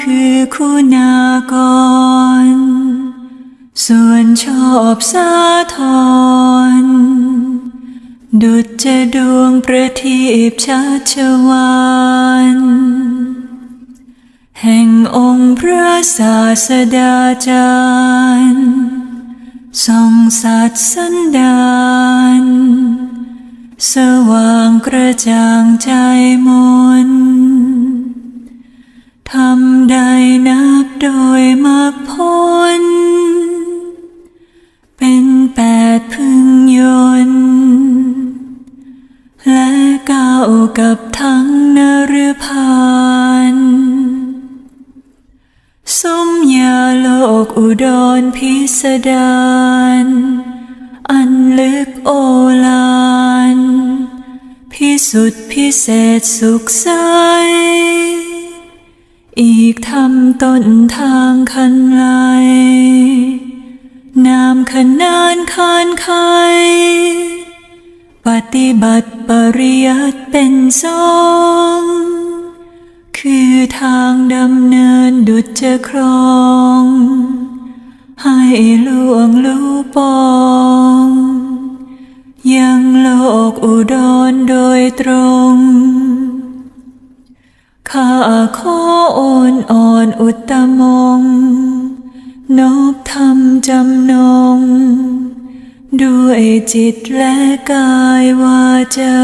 คือคุณากร ส่วนชอบสาทร ดุจจะดวงประทีปชัชวานแห่งองค์พระศาสดาจารย์ส่องสัตสันดานสว่างกระจ่างใจมน ก้าวกับทั้งนรพานสมยาโลกอุดรพิสดารอันลึกโอฬารพิสุทธิพิเศษสุขใส อีกทำต้นทางคันไลนามขนานคานไข ปฏิบัติปริยัติเป็นสองคือทางดำเนินดุจจะครอง ให้ล่วงรู้ปอง ยังโลกอุดรโดยตรง ข้าขอโอนอ่อนอุตตมง นบธรรมจำนง ด้วยจิตและกายวาจา